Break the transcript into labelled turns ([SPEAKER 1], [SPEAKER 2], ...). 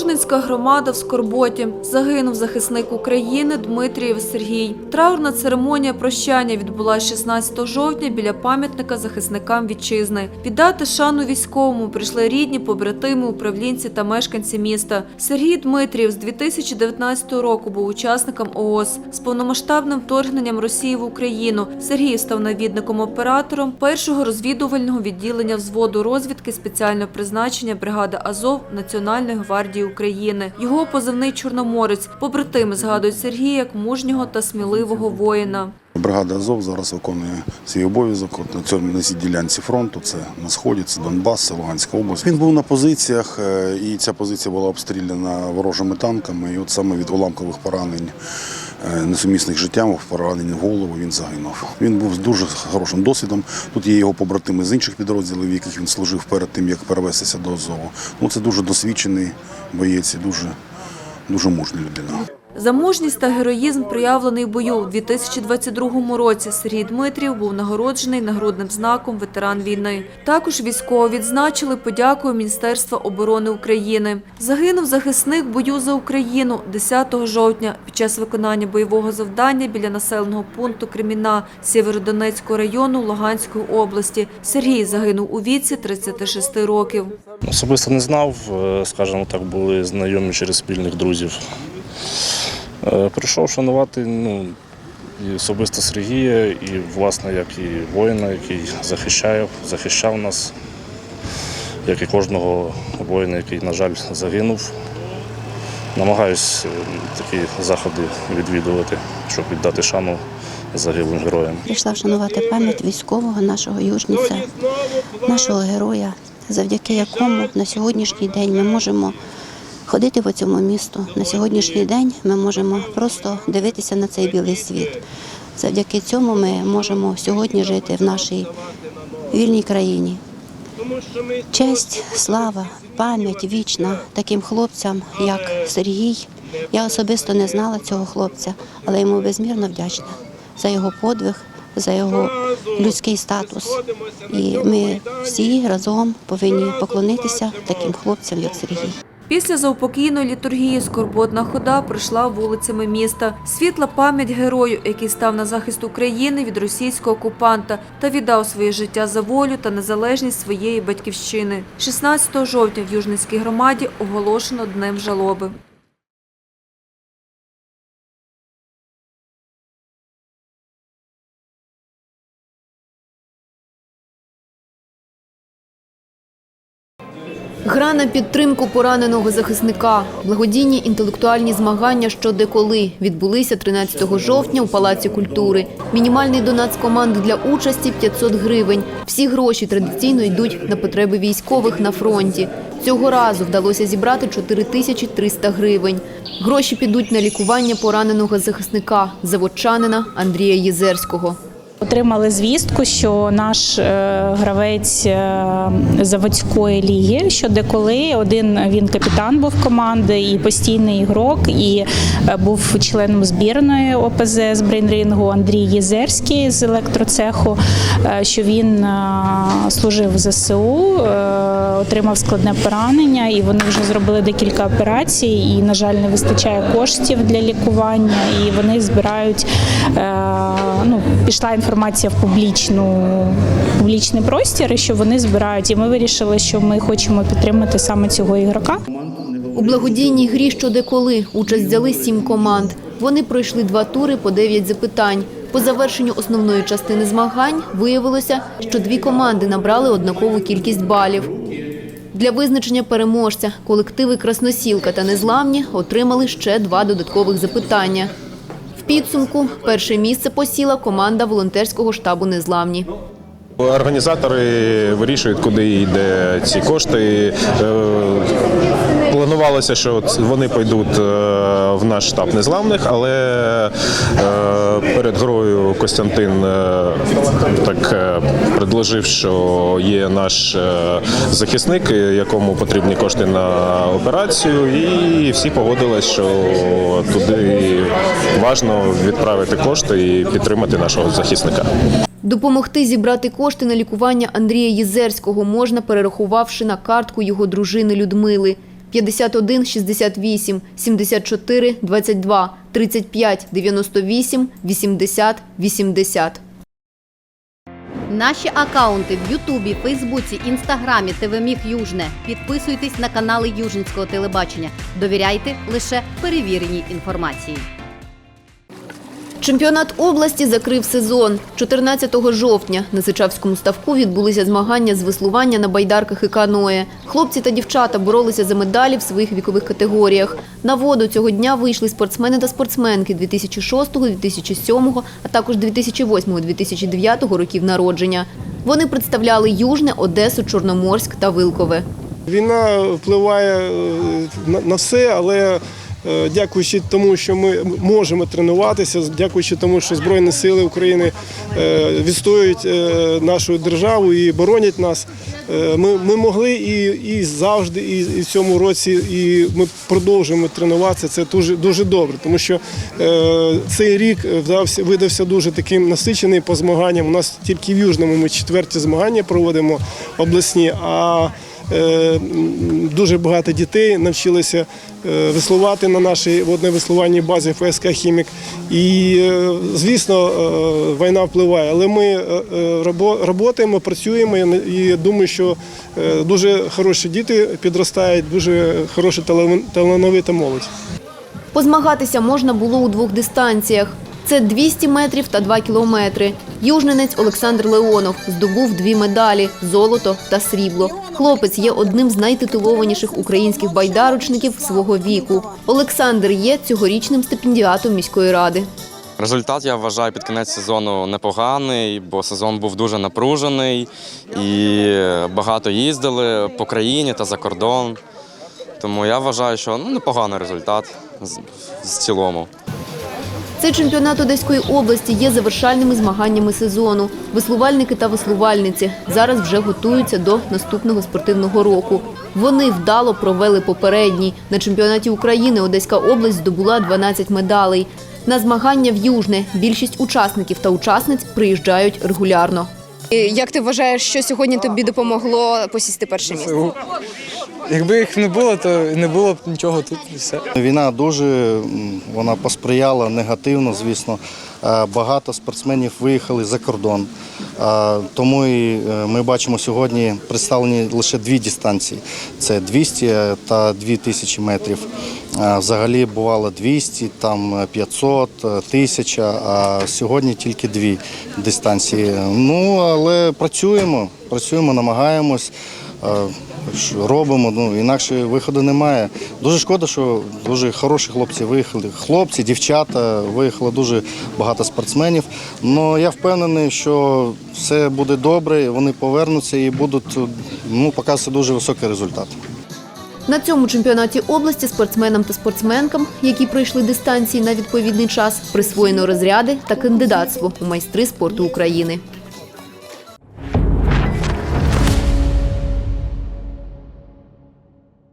[SPEAKER 1] Южницька громада в Скорботі. Загинув захисник України Дмитрієв Сергій. Траурна церемонія прощання відбулася 16 жовтня біля пам'ятника захисникам вітчизни. Віддати шану військовому прийшли рідні, побратими, управлінці та мешканці міста. Сергій Дмитрієв з 2019 року був учасником ООС. З повномасштабним вторгненням Росії в Україну Сергій став навідником-оператором першого розвідувального відділення взводу розвідки спеціального призначення бригади Азов Національної гвардії України. Його позивний Чорноморець. Побратими згадують Сергія як мужнього та сміливого воїна.
[SPEAKER 2] Бригада Азов зараз виконує свій обов'язок на цьому на цій ділянці фронту. Це на сході, це Донбас, це Луганська область. Він був на позиціях, е, і ця позиція була обстріляна ворожими танками. І от саме від уламкових поранень, несумісних з життям, поранень в голову він загинув. Він був з дуже хорошим досвідом. Тут є його побратими з інших підрозділів, яких він служив перед тим, як перевестися до Азову. Ну це дуже досвідчений боєць і дуже, дуже мужня людина.
[SPEAKER 1] За мужність та героїзм, проявлений в бою у 2022 році, Сергій Дмитрів був нагороджений нагрудним знаком ветеран війни. Також військово відзначили подякою Міністерства оборони України. Загинув захисник бою за Україну 10 жовтня під час виконання бойового завдання біля населеного пункту Креміна Сєвєродонецького району Луганської області. Сергій загинув у віці 36 років.
[SPEAKER 3] Особисто не знав, е, скажімо так, були знайомі через спільних друзів. Е, Прийшов шанувати ну, і особисто Сергія, і, власне, як і воїна, який захищає, захищав нас, як і кожного воїна, який, на жаль, загинув. Намагаюсь е, такі заходи відвідувати, щоб віддати шану загиблим героям.
[SPEAKER 4] Прийшла вшанувати пам'ять військового нашого южниця, нашого героя, завдяки якому на сьогоднішній день ми можемо ходити по цьому місту. На сьогоднішній день ми можемо просто дивитися на цей білий світ. Завдяки цьому ми можемо сьогодні жити в нашій вільній країні. Честь, слава, пам'ять вічна таким хлопцям, як Сергій. Я особисто не знала цього хлопця, але йому безмірно вдячна за його подвиг, за його людський статус. І ми всі разом повинні поклонитися таким хлопцям, як Сергій.
[SPEAKER 1] Після заупокійної літургії скорботна хода пройшла вулицями міста. Світла пам'ять герою, який став на захист України від російського окупанта та віддав своє життя за волю та незалежність своєї батьківщини. 16 жовтня в Южницькій громаді оголошено Днем жалоби. Гра на підтримку пораненого захисника. Благодійні інтелектуальні змагання що деколи відбулися 13 жовтня у Палаці культури. Мінімальний донат з команди для участі 500 гривень. Всі гроші традиційно йдуть на потреби військових на фронті. Цього разу вдалося зібрати 4300 гривень. Гроші підуть на лікування пораненого захисника заводчанина Андрія Єзерського.
[SPEAKER 5] Отримали звістку, що наш е, гравець е, заводської ліги, що деколи один він капітан був команди і постійний ігрок, і е, був членом збірної ОПЗ з брейнрингу Андрій Єзерський з електроцеху, що він служив в ЗСУ, отримав складне поранення, і вони вже зробили декілька операцій. І, на жаль, не вистачає коштів для лікування, і вони збирають. Ну, пішла інформація в публічну публічний простір, і що вони збирають. І ми вирішили, що ми хочемо підтримати саме цього ігрока.
[SPEAKER 1] У благодійній грі що деколи участь взяли сім команд. Вони пройшли два тури по дев'ять запитань. По завершенню основної частини змагань виявилося, що дві команди набрали однакову кількість балів. Для визначення переможця колективи Красносілка та Незламні отримали ще два додаткових запитання. В підсумку перше місце посіла команда волонтерського штабу Незламні.
[SPEAKER 6] Організатори вирішують, куди йде ці кошти. Е, Планувалося, що вони пойдуть е, в наш штаб незламних, але е, перед грою Костянтин так предложив, що є наш захисник, якому потрібні кошти на операцію, і всі погодились, що туди важливо відправити кошти і підтримати нашого захисника.
[SPEAKER 1] Допомогти зібрати кошти на лікування Андрія Єзерського можна, перерахувавши на картку його дружини Людмили. 51 68 74 22 35 98 80 80.
[SPEAKER 7] Наші акаунти в Ютубі, Фейсбуці, Інстаграмі, ТВ Міг Южне. Підписуйтесь на канали Южницького телебачення. Довіряйте лише перевіреній інформації.
[SPEAKER 1] Чемпіонат області закрив сезон. 14 жовтня на Сичавському ставку відбулися змагання з веслування на байдарках і каное. Хлопці та дівчата боролися за медалі в своїх вікових категоріях. На воду цього дня вийшли спортсмени та спортсменки 2006, 2007, а також 2008, 2009 років народження. Вони представляли Южне, Одесу, Чорноморськ та Вилкове.
[SPEAKER 8] Війна впливає е, на, все, але дякуючи тому, що ми можемо тренуватися, дякуючи тому, що Збройні Сили України е, відстоюють е, нашу державу і боронять нас. е, Ми, ми могли і, і завжди, і, і в цьому році, і ми продовжуємо тренуватися. Це дуже дуже добре, тому що е, цей рік вдався видався дуже таким насичений по змаганням. У нас тільки в Южному ми четверті змагання проводимо обласні. а Е, Дуже багато дітей навчилися е, веслувати на нашій водно-веслувальній базі ФСК Хімік. І, е, звісно, е, війна впливає, але ми е, е, працюємо, і думаю, що е, дуже хороші діти підростають, дуже хороша талановита молодь.
[SPEAKER 1] Позмагатися можна було у двох дистанціях. Це 200 метрів та 2 кілометри. Южненець Олександр Леонов здобув дві медалі – золото та срібло. Хлопець є одним з найтитулованіших українських байдарочників свого віку. Олександр є цьогорічним стипендіатом міської ради.
[SPEAKER 9] Результат я вважаю під кінець сезону непоганий, бо сезон був дуже напружений і багато їздили по країні та за кордон. Тому я вважаю, що ну, непоганий результат в цілому.
[SPEAKER 1] Цей чемпіонат Одеської області є завершальними змаганнями сезону. Веслувальники та веслувальниці зараз вже готуються до наступного спортивного року. Вони вдало провели попередній. На чемпіонаті України Одеська область здобула 12 медалей. На змагання в Южне більшість учасників та учасниць приїжджають регулярно.
[SPEAKER 10] Як ти вважаєш, що сьогодні тобі допомогло посісти перше місце?
[SPEAKER 11] Якби їх не було, то не було б нічого тут все.
[SPEAKER 12] Війна дуже вона посприяла негативно, звісно. Е, Багато спортсменів виїхали за кордон. Е, Тому і е, ми бачимо сьогодні представлені лише дві дистанції: це 200 та 2000 метрів. Взагалі бувало 200, там 500, е, 1000, а сьогодні тільки дві дистанції. Ну але працюємо, працюємо, намагаємось. Робимо, ну інакше виходу немає. Дуже шкода, що дуже хороші хлопці виїхали. Хлопці, дівчата, виїхало дуже багато спортсменів. Але я впевнений, що все буде добре, вони повернуться і будуть ну, показувати дуже високий результат.
[SPEAKER 1] На цьому чемпіонаті області спортсменам та спортсменкам, які пройшли дистанції на відповідний час, присвоєно розряди та кандидатство у майстри спорту України.